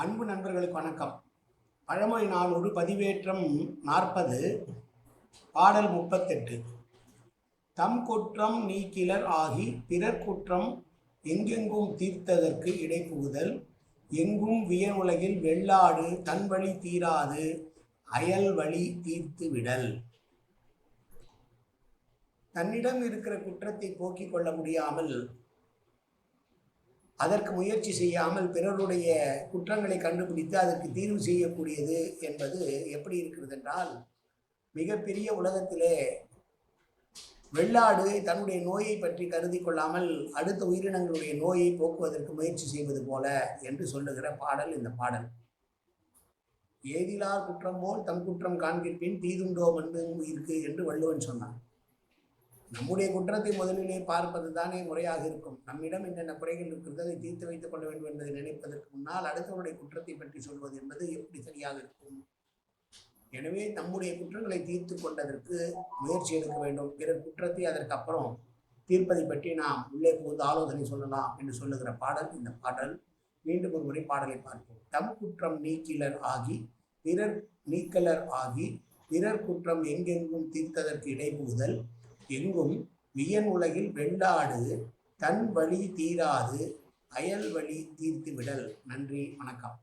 அன்பு நண்பர்களுக்கு வணக்கம். பழமொழி நானூறு பதிவேற்றம் நாற்பது பாடல் முப்பத்தெட்டு. தம் குற்றம் நீக்கிலர் ஆகி பிறர் குற்றம் எங்கெங்கும் தீர்த்ததற்கு இடைப்புகுதல் எங்கும் வியனுலகில் வெள்ளாடு தன் வழி தீராது அயல் வழி தீர்த்து விடல். தன்னிடம் இருக்கிற குற்றத்தை போக்கிக் கொள்ள முடியாமல் அதற்கு முயற்சி செய்யாமல் பிறருடைய குற்றங்களை கண்டுபிடித்து அதற்கு தீர்வு செய்யக்கூடியது என்பது எப்படி இருக்கிறது என்றால் மிகப்பெரிய உலகத்திலே வெள்ளாடு தன்னுடைய நோயை பற்றி கருதி கொள்ளாமல் அடுத்த உயிரினங்களுடைய நோயை போக்குவதற்கு முயற்சி செய்வது போல என்று சொல்லுகிற பாடல் இந்த பாடல். ஏதிலார் குற்றம் போல் தம் குற்றம் காண்கிற்பின் தீதுண்டோ என்று இருக்கு என்று வள்ளுவன் சொன்னான். நம்முடைய குற்றத்தை முதலிலே பார்ப்பது தானே முறையாக இருக்கும். நம்மிடம் என்னென்ன குறைகள் இருக்கிறது அதை தீர்த்து வைத்துக் கொள்ள வேண்டும் என்பதை நினைப்பதற்கு முன்னால் அடுத்தவருடைய குற்றத்தை பற்றி சொல்வது என்பது எப்படி சரியாக இருக்கும்? எனவே நம்முடைய குற்றங்களை தீர்த்து கொண்டதற்கு முயற்சி எடுக்க வேண்டும். பிறர் குற்றத்தை அதற்கு அப்புறம் தீர்ப்பதை பற்றி நாம் உள்ளே புகுந்து ஆலோசனை சொல்லலாம் என்று சொல்லுகிற பாடல் இந்த பாடல். மீண்டும் ஒரு முறை பாடலை பார்ப்போம். தம் குற்றம் நீக்கிலர் ஆகி பிறர் நீக்கலர் ஆகி பிறர் குற்றம் எங்கெங்கும் தீர்த்ததற்கு இடைபுகுதல் எங்கும் வியன் உலகில் வெண்டாடு தன் வழி தீராது அயல் வழி தீர்த்து விடல். நன்றி வணக்கம்.